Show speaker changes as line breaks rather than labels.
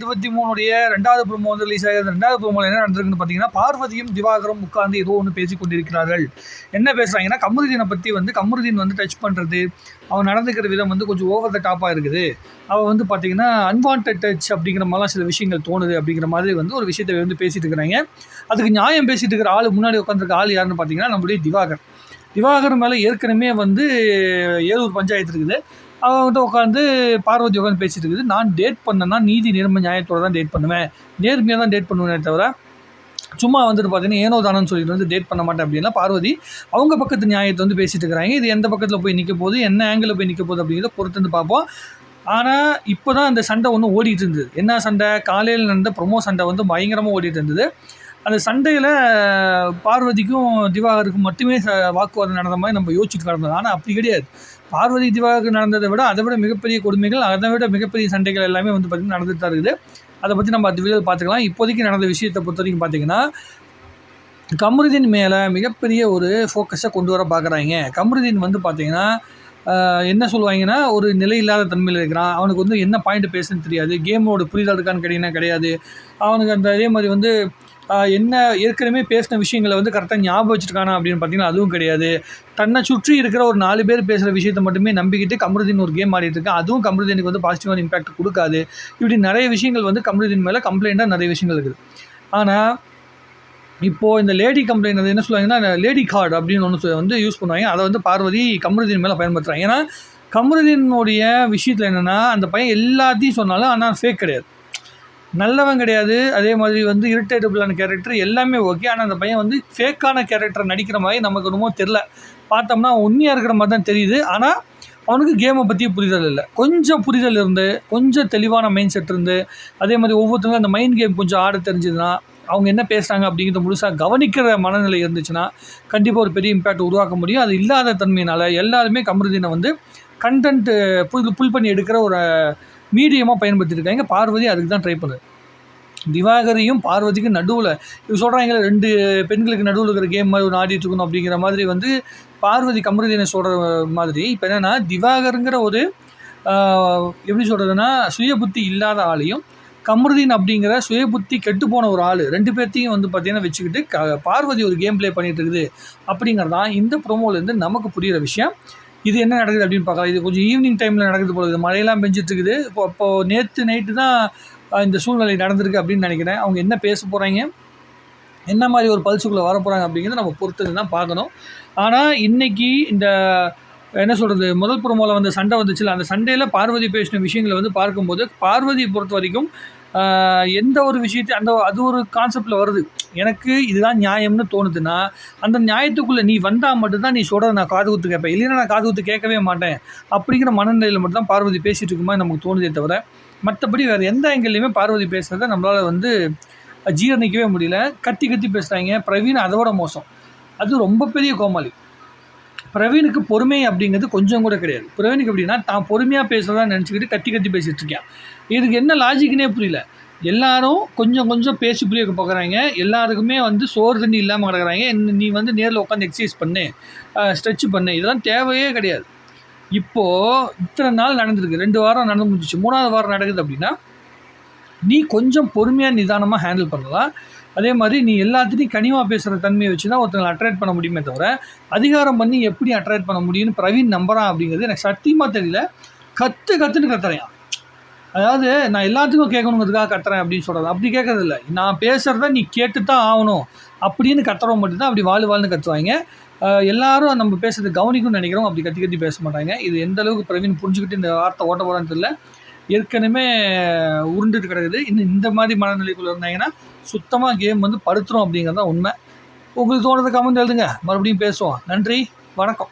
இருபத்தி மூணுடைய ரெண்டாவது ப்ரோமோ வந்து ரிலீஸ் ஆகிறது ரெண்டாவது ப்ரோமோவில் என்ன நடந்திருக்குன்னு பார்த்தீங்கன்னா பார்வதியும் திவாகரும் உட்கார்ந்து ஏதோ ஒன்று பேசி கொண்டிருக்கிறார்கள். என்ன பேசுகிறாங்கன்னா கமருதீனை பற்றி வந்து கமருதீன் வந்து டச் பண்ணுறது அவன் நடந்துக்கிற விதம் வந்து கொஞ்சம் ஓவர் த டாப்பாக இருக்குது. அவள் வந்து பார்த்தீங்கன்னா அன்வான்ட் டச் அப்படிங்கிற மாதிரிலாம் சில விஷயங்கள் தோணுது அப்படிங்கிற மாதிரி வந்து ஒரு விஷயத்தை வந்து பேசிகிட்டு இருக்கிறாங்க. அதுக்கு நியாயம் பேசிகிட்டு இருக்கிற ஆள் முன்னாடி உட்காந்துருக்க ஆள் யாருன்னு பார்த்தீங்கன்னா நம்மளுடைய திவாகர். திவாகர் மேலே ஏற்கனவே வந்து ஏலூர் பஞ்சாயத்து இருக்குது. அவங்ககிட்ட உட்காந்து பார்வதி உட்காந்து பேசிட்டு இருக்குது. நான் டேட் பண்ணேன்னா நீதி நேர்மை நியாயத்தோட தான் டேட் பண்ணுவேன். நேர்மையாக தான் டேட் பண்ணுவேனே தவிர சும்மா வந்துட்டு பார்த்தீங்கன்னா ஏனோ தானோன்னு சொல்லிட்டு வந்து டேட் பண்ண மாட்டேன் அப்படின்னா பார்வதி அவங்க பக்கத்து நியாயத்தை வந்து பேசிட்டு இருக்கிறாங்க. இது எந்த பக்கத்தில் போய் நிற்க போகுது என்ன ஆங்கிளில் போய் நிற்க போகுது அப்படிங்கிறத பொறுத்து வந்து பார்ப்போம். ஆனால் இப்போ தான் அந்த சண்டை ஒன்று ஓடிட்டு இருந்தது. என்ன சண்டை? காலையில் நடந்த ப்ரொமோ சண்டை வந்து பயங்கரமாக ஓடிட்டு இருந்தது. அந்த சண்டையில் பார்வதிக்கும் திவாகருக்கும் மட்டுமே ச வாக்குவாதம் நடந்த மாதிரி நம்ம யோசிச்சுட்டு கிடந்தோம். ஆனால் அப்படி கிடையாது. பார்வதி திவாகருக்கு நடந்ததை விட அதை விட மிகப்பெரிய கொடுமைகள் அதை விட மிகப்பெரிய சண்டைகள் எல்லாமே வந்து பார்த்திங்கன்னா நடந்துட்டு தான் இருக்குது. அதை பற்றி நம்ம அடுத்த வீடியோ பார்த்துக்கலாம். இப்போதைக்கு நடந்த விஷயத்தை பொறுத்த வரைக்கும் பார்த்தீங்கன்னா கமருதீன் மேலே மிகப்பெரிய ஒரு ஃபோக்கஸை கொண்டு வர பார்க்குறாங்க கமருதீன் வந்து பார்த்திங்கன்னா என்ன சொல்லுவாங்கன்னா ஒரு நிலை இல்லாத தன்மையில் இருக்கிறான். அவனுக்கு வந்து என்ன பாயிண்ட் பேசுன்னு தெரியாது. கேமோட புரிதல் இருக்கான்னு கேட்டிங்கன்னா கிடையாது. அவனுக்கு அந்த அதே மாதிரி வந்து என்ன ஏற்கனவே பேசின விஷயங்களை வந்து கரெக்டாக ஞாபகம் வச்சுருக்கானா அப்படின்னு பார்த்தீங்கன்னா அதுவும் கிடையாது. தன்னை சுற்றி இருக்கிற ஒரு நாலு பேர் பேசுகிற விஷயத்தை மட்டுமே நம்பிக்கிட்டு கமருதீன் ஒரு கேம் ஆடிட்டு அதுவும் கமருதீனுக்கு வந்து பாசிட்டிவான இம்பாக்ட் கொடுக்காது. இப்படி நிறைய விஷயங்கள் வந்து கமருதீன் மேலே கம்ப்ளைண்ட்டாக நிறைய விஷயங்கள் இருக்குது. ஆனால் இப்போது இந்த லேடி கம்ப்ளைண்ட் அது என்ன சொல்லுவாங்கன்னா லேடி கார்டு அப்படின்னு ஒன்று வந்து யூஸ் பண்ணுவாங்க. அதை வந்து பார்வதி கமருதீன் மேலே பயன்படுத்துகிறாங்க ஏன்னா கமருதீனுடைய விஷயத்தில் என்னென்னா அந்த பையன் எல்லாத்தையும் சொன்னாலும் ஆனால் ஃபேக் கிடையாது. நல்லவன் கிடையாது. அதே மாதிரி வந்து இரிட்டேட்டபிளான கேரக்டர் எல்லாமே ஓகே ஆனால் அந்த பையன் வந்து ஃபேக்கான கேரக்டர் நடிக்கிற மாதிரி நமக்கு ரொம்ப தெரில பார்த்தோம்னா உண்மையாக இருக்கிற மாதிரி தான் தெரியுது. ஆனால் அவனுக்கு கேமை பற்றி புரிதல் இல்லை. கொஞ்சம் புரிதல் இருந்து கொஞ்சம் தெளிவான மைண்ட் செட் இருந்து அதே மாதிரி ஒவ்வொருத்தருக்கும் அந்த மைண்ட் கேம் கொஞ்சம் ஆட தெரிஞ்சதுன்னா அவங்க என்ன பேசுகிறாங்க அப்படிங்கிறத முழுசாக கவனிக்கிற மனநிலை இருந்துச்சுன்னா கண்டிப்பாக ஒரு பெரிய இம்பேக்ட் உருவாக்க முடியும். அது இல்லாத தன்மையினால் எல்லாருமே கமருதீனை வந்து கண்டென்ட்டு புல் புல் பண்ணி எடுக்கிற ஒரு மீடியமாக பயன்படுத்தியிருக்காங்க. பார்வதி அதுக்கு தான் ட்ரை பண்ணுது திவாகரையும் பார்வதிக்கும் நடுவில் இது சொல்கிறாங்களே ரெண்டு பெண்களுக்கு நடுவில் இருக்கிற கேம் மாதிரி ஒன்று ஆடிட்டு இருக்கணும் அப்படிங்கிற மாதிரி வந்து பார்வதி கமருதீனை சொல்கிற மாதிரி இப்போ என்னென்னா திவாகருங்கிற ஒரு எப்படி சொல்கிறதுனா சுய புத்தி இல்லாத ஆளையும் கமருதீன் அப்படிங்கிற சுய புத்தி கெட்டு போன ஒரு ஆள். ரெண்டு பேர்த்தையும் வந்து பார்த்தீங்கன்னா வச்சுக்கிட்டு க பார்வதி ஒரு கேம் ப்ளே பண்ணிகிட்டு இருக்குது அப்படிங்கிறதான் இந்த ப்ரோமோலேருந்து நமக்கு புரிகிற விஷயம். இது என்ன நடக்குது அப்படின்னு பார்க்கலாம். இது கொஞ்சம் ஈவினிங் டைமில் நடக்குது போல இது மழையெல்லாம் பெஞ்சிட்டு இருக்குது இப்போ இப்போ நேற்று நைட்டு தான் இந்த சூழ்நிலை நடந்திருக்கு அப்படின்னு நினைக்கிறேன். அவங்க என்ன பேச போகிறாங்க என்ன மாதிரி ஒரு பல்ஸுக்குள்ளே வர போகிறாங்க அப்படிங்கிறத நம்ம பொறுத்து தான் பார்க்கணும். ஆனால் இன்னைக்கு இந்த என்ன சொல்கிறது முதல் புறமோல வந்து சண்டை வந்துச்சுல அந்த சண்டையில் பார்வதி பேசின விஷயங்களை வந்து பார்க்கும்போது பார்வதியை பொறுத்த வரைக்கும் எந்த ஒரு விஷயத்தையும் அந்த அது ஒரு கான்செப்டில் வருது. எனக்கு இதுதான் நியாயம்னு தோணுதுன்னா அந்த நியாயத்துக்குள்ளே நீ வந்தால் மட்டும்தான் நீ சொல்கிறத நான் காது குத்து கேட்பேன். இல்லைன்னா நான் காது குத்து கேட்கவே மாட்டேன். அப்படிங்கிற மனநிலையில் மட்டும்தான் பார்வதி பேசிகிட்டு இருக்குமா நமக்கு தோணுதே தவிர மற்றபடி வேறு எந்த ஆங்கிள்லையுமே பார்வதி பேசுகிறத நம்மளால் வந்து ஜீரணிக்கவே முடியல. கத்தி கத்தி பேசுகிறாங்க பிரவீன் அதோட மோசம். அது ரொம்ப பெரிய கோமாளி. பிரவீனுக்கு பொறுமை அப்படிங்கிறது கொஞ்சம் கூட கிடையாது. பிரவீனுக்கு எப்படின்னா தான் பொறுமையாக பேசுகிறதா நினச்சிக்கிட்டு கத்தி கத்தி பேசிகிட்டு இருக்கேன். இதுக்கு என்ன லாஜிக்னே புரியல. எல்லாரும் கொஞ்சம் கொஞ்சம் பேசி புரிய பார்க்குறாங்க. எல்லாருக்குமே வந்து சோறு தண்ணி இல்லாமல் கிடக்குறாங்க. என்ன நீ வந்து நேரில் உட்காந்து எக்ஸசைஸ் பண்ணு. ஸ்ட்ரெச் பண்ணு. இதெல்லாம் தேவையே கிடையாது. இப்போது இத்தனை நாள் நடந்திருக்கு. ரெண்டு வாரம் நடந்து முடிஞ்சிச்சு. மூணாவது வாரம் நடக்குது அப்படின்னா நீ கொஞ்சம் பொறுமையாக நிதானமாக ஹேண்டில் பண்ணலாம். அதே மாதிரி நீ எல்லாத்துலேயும் கனிவாக பேசுகிற தன்மையை வச்சு தான் ஒருத்தங்களை அட்ராக்ட் பண்ண முடியுமே தவிர அதிகாரம் பண்ணி எப்படி அட்ராக்ட் பண்ண முடியும்னு பிரவீன் நம்புறான் அப்படிங்கிறது எனக்கு சத்தியமாக தெரியல. கற்று கற்றுன்னு கத்துறையான் அதாவது நான் எல்லாத்துக்கும் கேட்கணுங்கிறதுக்காக கத்துறேன் அப்படின்னு சொல்கிறது அப்படி கேட்கறதில்ல நான் பேசுகிறத நீ கேட்டு தான் ஆகணும் அப்படின்னு கத்துறவங்க மட்டும்தான் அப்படி வாழ் வாழ்னு கத்துவாங்க. எல்லாரும் நம்ம பேசுறது கவனிக்கும்னு நினைக்கிறோம் அப்படி கத்தி கத்தி பேச மாட்டாங்க. இது எந்த அளவுக்கு பிரவீன் புரிஞ்சுக்கிட்டு இந்த வார்த்தை ஓட்ட போகிறான்னு தெரியல. ஏற்கனவே உருண்டுட்டு கிடக்குது. இன்னும் இந்த மாதிரி மனநிலைக்குள்ள இருந்தாங்கன்னா சுத்தமாக கேம் வந்து படுத்துரும் அப்படிங்கிறது தான் உண்மை. உங்களுக்கு தோணுறது கமெண்ட் எழுதுங்க. மறுபடியும் பேசுவோம். நன்றி. வணக்கம்.